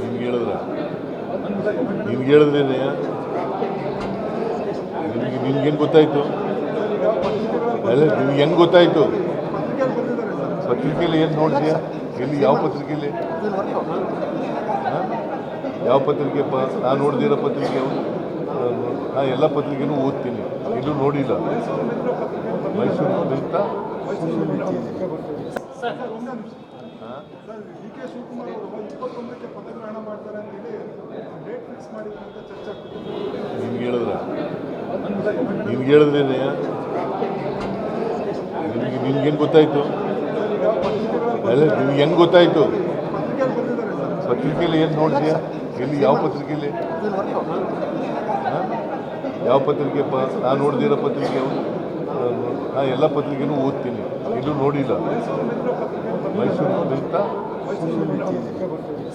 ನಿನ್ಗೆ ಹೇಳಿದ್ರ. ನಿನ್ಗೆ ಹೇಳಿದ್ರೇನೆ ನಿನ್ಗೆ ನಿನ್ಗೇನು ಗೊತ್ತಾಯ್ತು? ಅಲ್ಲ ನಿನ್ಗೆ ಹೆಂಗೆ ಗೊತ್ತಾಯ್ತು? ಪತ್ರಿಕೆಯಲ್ಲಿ ಏನು ನೋಡಿದ್ಯಾ ಎಲ್ಲಿ, ಯಾವ ಪತ್ರಿಕೆಯಲ್ಲಿ ಯಾವ ಪತ್ರಿಕೆ ಪ ನಾನು ನೋಡ್ದಿರೋ ಪತ್ರಿಕೆ ನಾನು ಎಲ್ಲ ಪತ್ರಿಕೆನೂ ಓದ್ತೀನಿ. ಇನ್ನೂ ನೋಡಿಲ್ಲ. ಮೈಸೂರು ಮಿತ್ರ ಸರ್ ಒಂದೇ ಸರ್ ಡಿ ಕೆ ಶಿವಕುಮಾರ್ ಅವರು ಇಪ್ಪತ್ತೊಂದಕ್ಕೆ ಪದಗ್ರಹಣ ಮಾಡ್ತಾರೆ ಅಂತೇಳಿ ಡೇಟ್ ಫಿಕ್ಸ್ ಮಾಡಿದ್ರು ಅಂತ ಚರ್ಚೆ ಆಗ್ತಿದೆ ನಿನ್ಗೆ ಹೇಳಿದ್ರ ನಿನ್ಗೆ ಹೇಳಿದ್ರೇನೆ ನಿಮಗೆ ನಿನ್ಗೇನು ಗೊತ್ತಾಯ್ತು? ಅಲ್ಲ ನಿಮ್ಗೆ ಹೆಂಗೆ ಗೊತ್ತಾಯ್ತು? ಪತ್ರಿಕೆಯಲ್ಲಿ ಏನು ನೋಡಿದ್ಯಾ ಎಲ್ಲಿ, ಯಾವ ಪತ್ರಿಕೆಯಲ್ಲಿ? ಯಾವ ಪತ್ರಿಕೆ ಪ ನಾನು ನೋಡ್ದಿರೋ ಪತ್ರಿಕೆ ನಾನು ಎಲ್ಲ ಪತ್ರಿಕೆನೂ ಓದ್ತೀನಿ. ಇನ್ನೂ ನೋಡಿಲ್ಲ. ಮೈಸೂರು